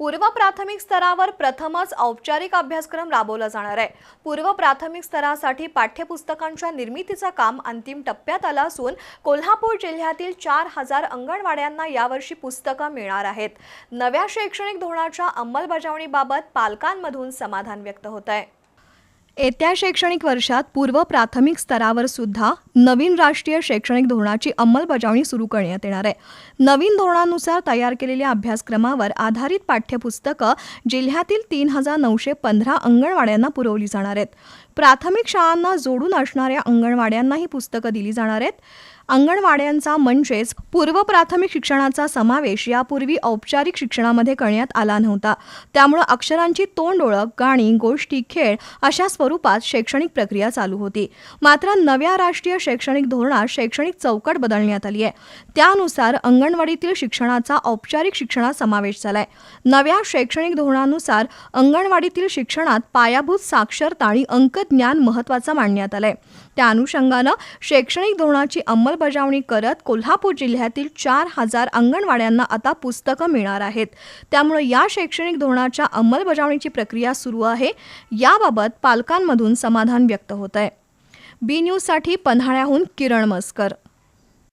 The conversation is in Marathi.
पूर्व प्राथमिक स्तरावर प्रथमच औपचारिक अभ्यासक्रम राबवला जाणार आहे. पूर्व प्राथमिक स्तरासाठी पाठ्यपुस्तकांच्या निर्मितीचं काम अंतिम टप्प्यात आलं असून कोल्हापूर जिल्ह्यातील चार हजार अंगणवाड्यांना यावर्षी पुस्तकं मिळणार आहेत. नव्या शैक्षणिक धोरणाच्या अंमलबजावणीबाबत पालकांमधून समाधान व्यक्त होत आहे येत्या शैक्षणिक वर्षात पूर्व प्राथमिक स्तरावर सुद्धा नवीन राष्ट्रीय शैक्षणिक धोरणाची अंमलबजावणी सुरू करण्यात येणार आहे. नवीन धोरणानुसार तयार केलेल्या अभ्यासक्रमावर आधारित पाठ्यपुस्तकं जिल्ह्यातील तीन हजार नऊशे पंधरा अंगणवाड्यांना पुरवली जाणार आहेत. प्राथमिक शाळांना जोडून असणाऱ्या अंगणवाड्यांना ही पुस्तकं दिली जाणार आहेत. अंगणवाड्यांचा म्हणजेच पूर्व प्राथमिक शिक्षणाचा समावेश यापूर्वी औपचारिक शिक्षणामध्ये करण्यात आला नव्हता. त्यामुळं अक्षरांची तोंड ओळख गाणी गोष्टी खेळ अशा स्वरूपात शैक्षणिक प्रक्रिया चालू होती. मात्र नव्या राष्ट्रीय शैक्षणिक धोरणात शैक्षणिक चौकट बदलण्यात आली आहे. त्यानुसार अंगणवाडीतील शिक्षणाचा औपचारिक शिक्षणात समावेश झालाय. नव्या शैक्षणिक धोरणानुसार अंगणवाडीतील शिक्षणात पायाभूत साक्षरता आणि अंकज्ञान महत्त्वाचं मानण्यात आलंय. त्या अनुषंगानं शैक्षणिक धोरणाची अंमलबजावणी करत कोल्हापूर जिल्ह्यातील चार हजार अंगणवाड्यांना आता पुस्तकं मिळणार आहेत. त्यामुळे या शैक्षणिक धोरणाच्या अंमलबजावणीची प्रक्रिया सुरू आहे. याबाबत पालकांमधून समाधान व्यक्त होत आहे बी न्यूजसाठी पन्हाळ्याहून किरण मस्कर.